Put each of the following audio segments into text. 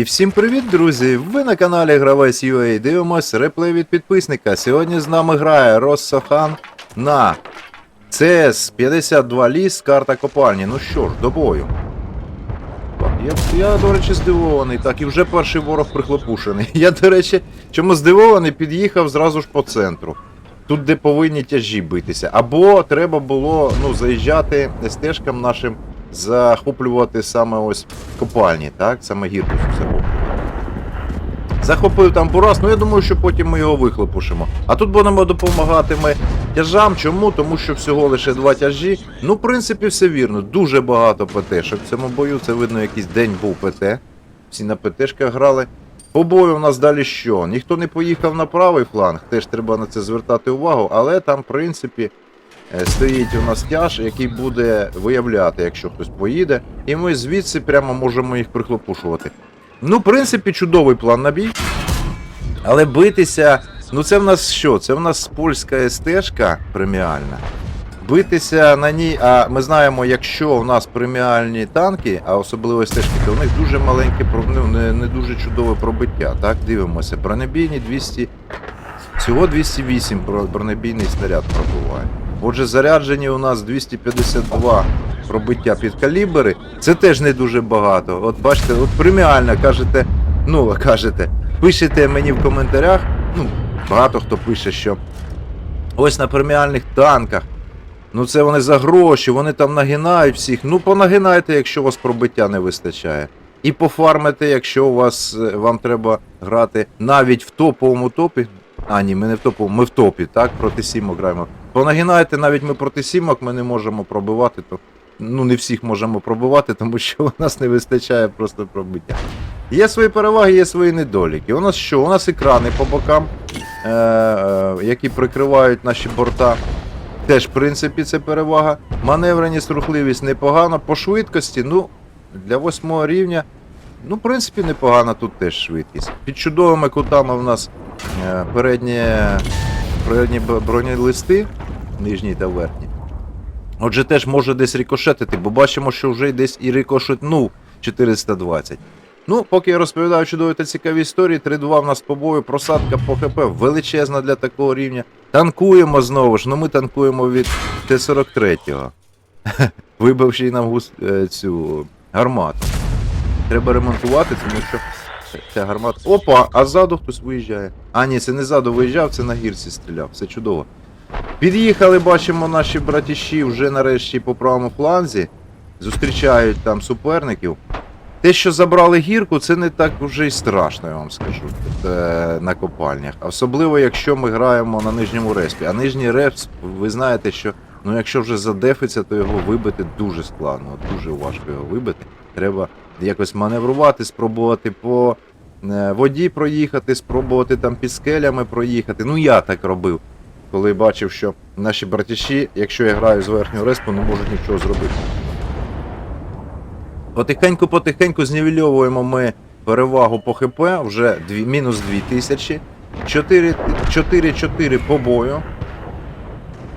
І всім привіт, друзі! Ви на каналі Гравець UA. Дивимось реплей від підписника. Сьогодні з нами грає Россохан на CS 52 ліс, карта копальні. Ну що ж, до бою. Я, я, до речі, здивований. Так, і вже перший ворог прихлопушений. Я, до речі, чому здивований, під'їхав зразу ж по центру. Тут, де повинні тяжі битися. Або треба було ну, заїжджати стежкам нашим, захоплювати саме ось копальні, так? Саме гірку захоплювати. Захопив там Бурас, ну я думаю, що потім ми його вихлопушимо. А тут будемо допомагати ми тяжам. Чому? Тому що всього лише два тяжі. Ну, в принципі, все вірно. Дуже багато ПТ-шок в цьому бою. Це видно, якийсь день був ПТ. Всі на ПТ-шках грали. По бою у нас далі що? Ніхто не поїхав на правий фланг, теж треба на це звертати увагу, але там, в принципі, стоїть у нас тяж, який буде виявляти, якщо хтось поїде. І ми звідси прямо можемо їх прихлопушувати. Ну, в принципі, чудовий план на бій. Але битися. Ну це в нас що? Це в нас польська стежка преміальна. Битися на ній, а ми знаємо, якщо у нас преміальні танки, а особливо стежки, то у них дуже маленьке, не, не дуже чудове пробиття. Так, дивимося. Бронебійні 200. Всього 208 бронебійний снаряд пробуває. Отже, заряджені у нас 252 пробиття під калібри. Це теж не дуже багато. От бачите, от преміально кажете, ну кажете, пишете мені в коментарях. Ну, багато хто пише, що ось на преміальних танках. Ну це вони за гроші, вони там нагинають всіх. Ну понагинайте, якщо у вас пробиття не вистачає. І пофармите, якщо у вас е, вам треба грати навіть в топовому топі. А, ні, ми не в топовому, ми в топі, так? Проти сімок граємо. Понагинайте, навіть ми проти сімок ми не можемо пробивати, то ну не всіх можемо пробивати, тому що у нас не вистачає просто пробиття. Є свої переваги, є свої недоліки. У нас що? У нас екрани по бокам, е- е, які прикривають наші борта. Теж, в принципі, це перевага. Маневреність, рухливість непогано. По швидкості, ну, для восьмого рівня, ну, в принципі, непогана тут теж швидкість. Під чудовими кутами в нас е, передні, передні б- бронелисти, нижні та верхні. Отже, теж може десь рикошетити, бо бачимо, що вже десь і рикошетнув 420. Ну, поки я розповідаю чудові та цікаві історії, 3-2 в нас по бою, просадка по ХП величезна для такого рівня. Танкуємо знову ж, ну ми танкуємо від Т-43. Вибивши нам гус... е, цю гармату. Треба ремонтувати, тому що ця гармата. Опа, а ззаду хтось виїжджає. А, ні, це не ззаду виїжджав, це на гірці стріляв. Все чудово. Під'їхали, бачимо, наші братіші вже нарешті по правому фланзі. Зустрічають там суперників. Те, що забрали гірку, це не так вже й страшно, я вам скажу, е, на копальнях. Особливо, якщо ми граємо на нижньому респі. А нижній респ, ви знаєте, що ну, якщо вже задефиться, то його вибити дуже складно, дуже важко його вибити. Треба якось маневрувати, спробувати по е, воді проїхати, спробувати там під скелями проїхати. Ну я так робив, коли бачив, що наші братіші, якщо я граю з верхнього респу, не можуть нічого зробити. Потихеньку-потихеньку знівельовуємо ми перевагу по ХП, вже мінус 2000. 4-4 по бою.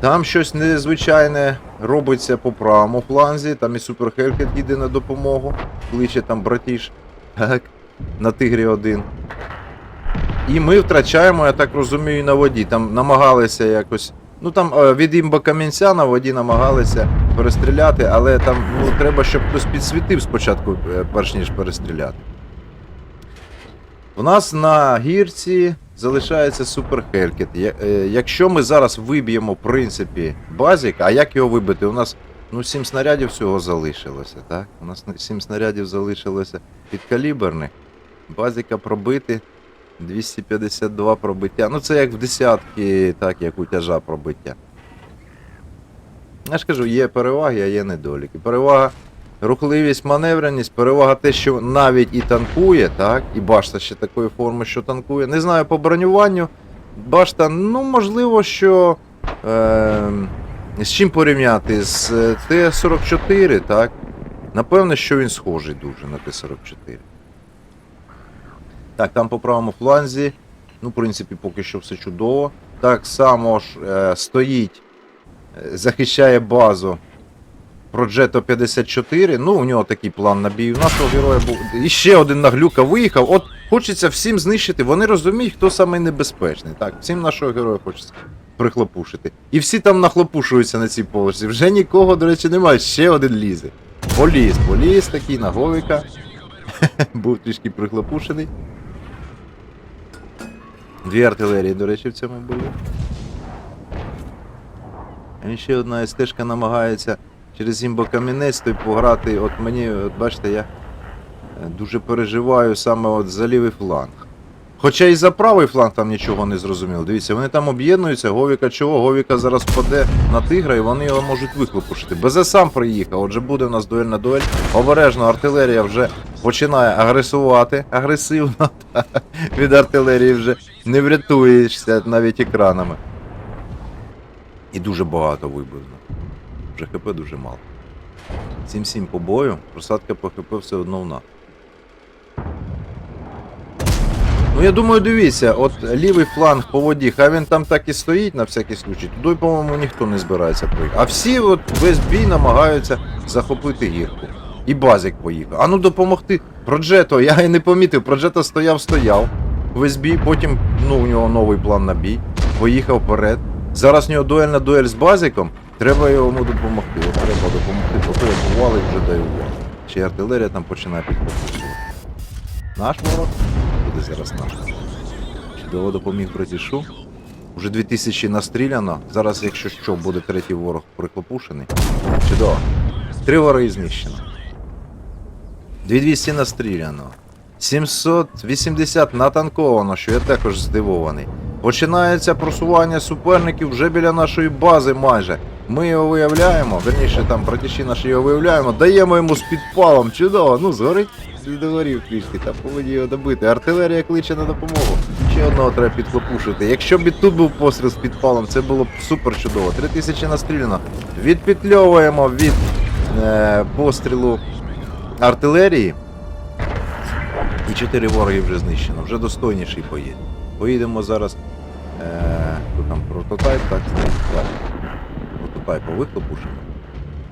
Там щось незвичайне робиться по правому фланзі, там і Супер Хелькет їде на допомогу, кличе там братіш на Тигрі 1. І ми втрачаємо, я так розумію, на воді. Там намагалися якось. Ну там е, від імба камінця на воді намагалися перестріляти, але там ну, треба, щоб хтось підсвітив спочатку, е, перш ніж перестріляти. У нас на гірці залишається Супер Хелькет. Е, Якщо ми зараз виб'ємо, в принципі, базік, а як його вибити? У нас ну, 7 снарядів всього залишилося, так? У нас 7 снарядів залишилося підкаліберних. Базіка пробити. 252 пробиття. Ну це як в десятки, так як у тяжа пробиття. Я ж кажу, є переваги, а є недоліки. Перевага рухливість, маневреність, перевага те, що навіть і танкує, так, і башта ще такої форми, що танкує. Не знаю, по бронюванню. Башта, ну, можливо, що. Е, з чим порівняти? З е, Т-44, так? Напевно, що він схожий дуже на Т-44. Так, там по правому фланзі. Ну, в принципі, поки що все чудово. Так само ж е, стоїть, е, захищає базу Progetto 54. Ну, у нього такий план на бій. У нашого героя був. І ще один наглюка виїхав. От хочеться всім знищити. Вони розуміють, хто самий небезпечний. Так, всім нашого героя хочеться прихлопушити. І всі там нахлопушуються на цій поверсі. Вже нікого, до речі, немає. Ще один лізе. Поліз, поліз такий на Говіка. Був трішки прихлопушений. Дві артилерії, до речі, в цьому були. І ще одна СТ-шка намагається через імбокамінець той пограти. От мені, от бачите, я е, дуже переживаю саме от за лівий фланг. Хоча і за правий фланг там нічого не зрозуміло. Дивіться, вони там об'єднуються, Говіка чого? Говіка зараз впаде на тигра і вони його можуть вихлопушити. Безе сам приїхав, отже буде у нас дуель на дуель. Обережно, артилерія вже починає агресувати агресивно. Від артилерії вже не врятуєшся навіть екранами. І дуже багато вибивно. Вже ХП дуже мало. 7-7 по бою, просадка по ХП все одно в нас. Ну я думаю, дивіться, от лівий фланг по воді, хай він там так і стоїть на всякий случай, туди, по-моєму, ніхто не збирається проїхати. А всі от весь бій намагаються захопити гірку. І базик поїхав. А ну допомогти. Проджето, я і не помітив, Проджето стояв, стояв. Весь бій, потім, ну, у нього новий план на бій. Поїхав вперед. Зараз у нього дуель на дуель з базиком. Треба йому допомогти. От треба допомогти, поки бували вже даю увагу. Ще й артилерія там починає підхоплювати. Наш ворог? Буде зараз наш. Чудово допоміг братішу. Уже 2000 настріляно. Зараз, якщо що, буде третій ворог прикопушений. Чудово. Три вороги знищено. 2200 настріляно. 780 натанковано, що я також здивований. Починається просування суперників вже біля нашої бази майже. Ми його виявляємо, верніше там братіші наші його виявляємо, даємо йому з підпалом. Чудово, ну згорить, догорів трішки, та повинні його добити. Артилерія кличе на допомогу. Ще одного треба підхлопушити. Якщо б і тут був постріл з підпалом, це було б супер чудово. 3000 настріляно. Відпетльовуємо від е, пострілу артилерії. І 4 вороги вже знищено. Вже достойніший поїде. Поїдемо зараз. Е, хто там прототайп, так, так. Прототайпа виклопушимо.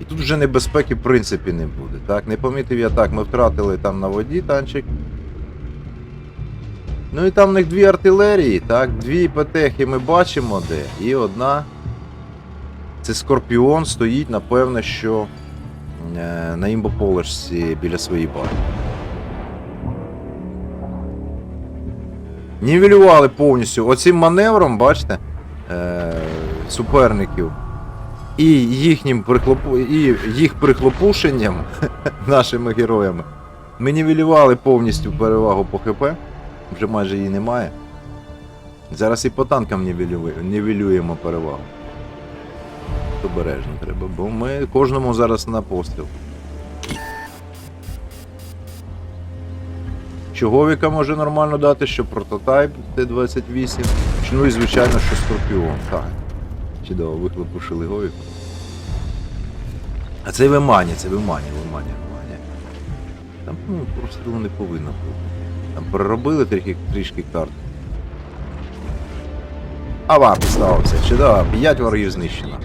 І тут вже небезпеки в принципі не буде. Так, не помітив я так, ми втратили там на воді танчик. Ну і там в них дві артилерії, так, дві ПТХи ми бачимо де. І одна. Це Скорпіон стоїть, напевно, що е, на імбополешці біля своєї бази. Нівелювали повністю оцим маневром, бачите, е, суперників. І їхнім прихлопу... і їх прихлопушенням нашими героями. Ми нівелювали повністю перевагу по ХП. Вже майже її немає. Зараз і по танкам нівелює- нівелюємо перевагу. Обережно треба, бо ми кожному зараз на постріл. Що Говіка може нормально дати, що прототайп Т-28. Ну і звичайно, що Скорпіон. Так. Чудово, вихлопушили Говіка. А це Вимані, це Вимані, Вимані, Вимані. Там ну, прострілу не повинно бути. Там переробили трішки, трішки карт. Ава, підставився. Чудово, 5 ворогів знищено.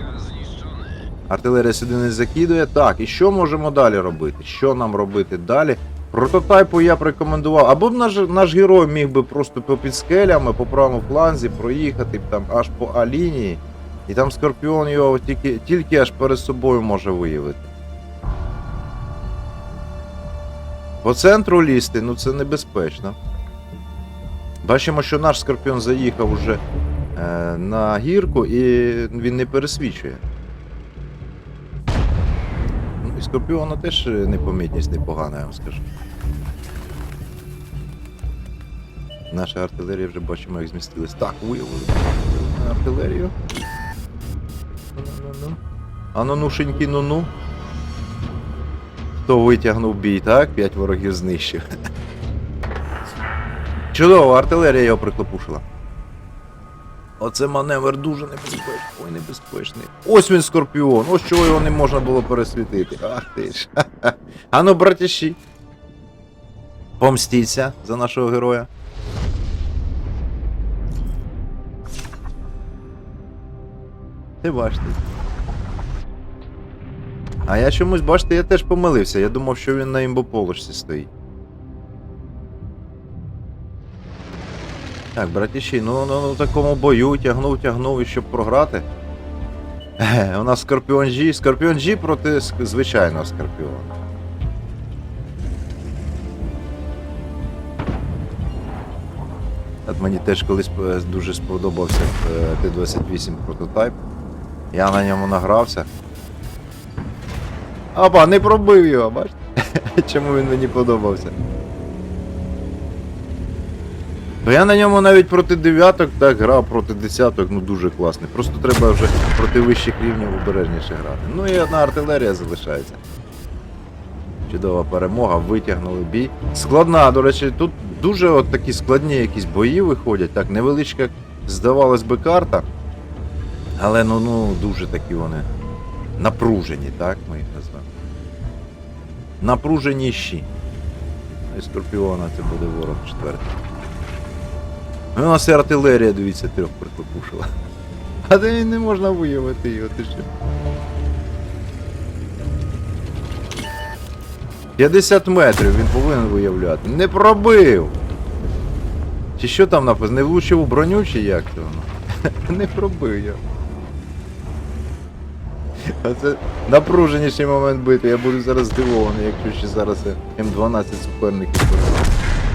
Артилерія сюди не закидує. Так, і що можемо далі робити? Що нам робити далі? Прототайпу я б рекомендував. Або б наш, наш герой міг би просто по під скелями, по правому фланзі проїхати там аж по А-лінії. І там Скорпіон його тільки, тільки аж перед собою може виявити. По центру лізти, ну це небезпечно. Бачимо, що наш Скорпіон заїхав уже е, на гірку і він не пересвічує. Ну, і Скорпіона теж е, непомітність непогана, я вам скажу. Наша артилерія вже бачимо, як змістилась. Так, виявили артилерію. Ну-ну-ну. А нунушеньки, ну-ну. Хто витягнув бій, так? П'ять ворогів знищив. Чудово, артилерія його приклопушила. Оце маневр дуже небезпечний. Ой, небезпечний. Ось він скорпіон, ось чого його не можна було пересвітити. Ах ти ж. А ну, братіші. Помстіться за нашого героя. Ти бачите. А я чомусь, бачите, я теж помилився. Я думав, що він на імбополочці стоїть. Так, братіші, ну, ну, ну такому бою тягнув, тягнув і щоб програти. Е, у нас Скорпіон G. Скорпіон G проти звичайного Скорпіона. От мені теж колись е, дуже сподобався е, Т-28 прототайп. Я на ньому награвся. Опа, не пробив його, бачите? Чому він мені подобався? Бо я на ньому навіть проти дев'яток так грав, проти десяток, ну дуже класний. Просто треба вже проти вищих рівнів обережніше грати. Ну і одна артилерія залишається. Чудова перемога, витягнули бій. Складна, до речі, тут дуже от такі складні якісь бої виходять. Так, невеличка, здавалось би, карта. Але ну, ну дуже такі вони напружені, так ми їх назвемо. Напруженіші. І Скорпіона це буде ворог четвертий. Ну, У нас і артилерія, дивіться, трьох прихлопушила. А де не можна виявити його, ти що? 50 метрів він повинен виявляти. Не пробив! Чи що там написано? Не влучив у броню, чи як це воно? Не пробив його. Оце напруженіший момент бити. Я буду зараз здивований, якщо ще зараз М12 суперників буде.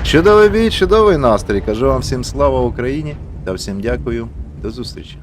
Чудовий бій, чудовий настрій. Кажу вам всім слава Україні та всім дякую. До зустрічі.